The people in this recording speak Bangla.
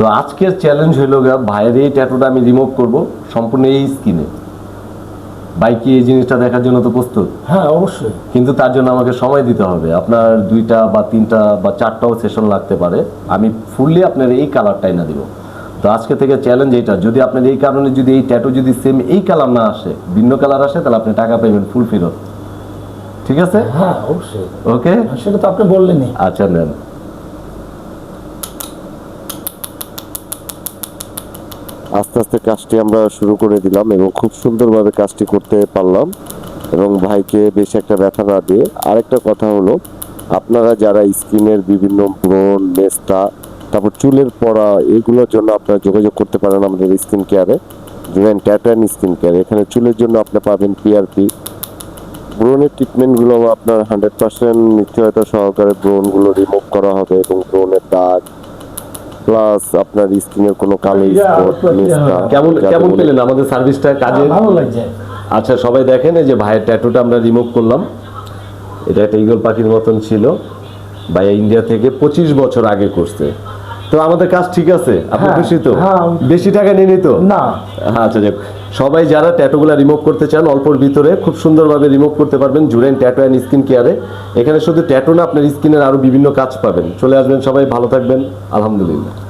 তো আজকের চ্যালেঞ্জ হলো গা ভাইয়ের এই ট্যাটুটা আমি রিমুভ করব সম্পূর্ণ এই স্কিনে বাইকে এই জিনিসটা দেখার জন্য তো প্রস্তুত? হ্যাঁ অবশ্যই। কিন্তু তার জন্য আমাকে সময় দিতে হবে। আপনার দুইটা বা তিনটা বা চারটাও সেশন লাগতে পারে। আমি ফুললি আপনার এই কালারটাই না দিব। তো আজকে থেকে চ্যালেঞ্জ এইটা। যদি আপনার এই কারণে যদি এই ট্যাটু যদি সেম এই কালার না আসে ভিন্ন কালার আসে তাহলে আপনি টাকা পাবেন ফুল ফেরত। ঠিক আছে? হ্যাঁ অবশ্যই। ওকে সেটা তো আপনি বললেনই। আচ্ছা নেন। আস্তে আস্তে কাজটি আমরা শুরু করে দিলাম এবং খুব সুন্দরভাবে কাজটি করতে পারলাম এবং ভাইকে বেশ একটা ব্যথা না দিয়ে। আরেকটা কথা হলো, আপনারা যারা স্কিনের বিভিন্ন ব্রণ, মেস্তা, তারপর চুলের পড়া, এগুলোর জন্য আপনারা যোগাযোগ করতে পারেন আমাদের স্কিন কেয়ারে জুয়েন ট্যাটান স্কিন কেয়ার। এখানে চুলের জন্য আপনি পাবেন পিআরপি ব্রণের ট্রিটমেন্টগুলো আপনার হান্ড্রেড পার্সেন্ট নিশ্চয়তা সহকারে ব্রণগুলো রিমুভ করা হবে এবং ব্রণের দাগ প্লাস আপনার স্কিনের কোনো কালো স্পট কেমন কেমন পেলেন? আমাদের সার্ভিসটা কাজে ভালো লাগছে। আচ্ছা সবাই দেখেন এই যে ভাইয়ের ট্যাটুটা আমরা রিমুভ করলাম। এটা একটা ইগল পাখির মতন ছিল। ভাইয়া ইন্ডিয়া থেকে পঁচিশ বছর আগে করছে। তো আমাদের কাজ ঠিক আছে? আপনি হ্যাঁ, খুশি তো? হ্যাঁ। বেশি টাকা নিয়ে নিত না। আচ্ছা যাক। সবাই যারা ট্যাটুগুলো রিমুভ করতে চান অল্পর ভিতরে খুব সুন্দরভাবে রিমুভ করতে পারবেন জুড়েন ট্যাটু অ্যান্ড স্কিন কেয়ারে এখানে শুধু ট্যাটু না আপনার স্কিনের আরও বিভিন্ন কাজ পাবেন। চলে আসবেন সবাই ভালো থাকবেন। আলহামদুলিল্লাহ।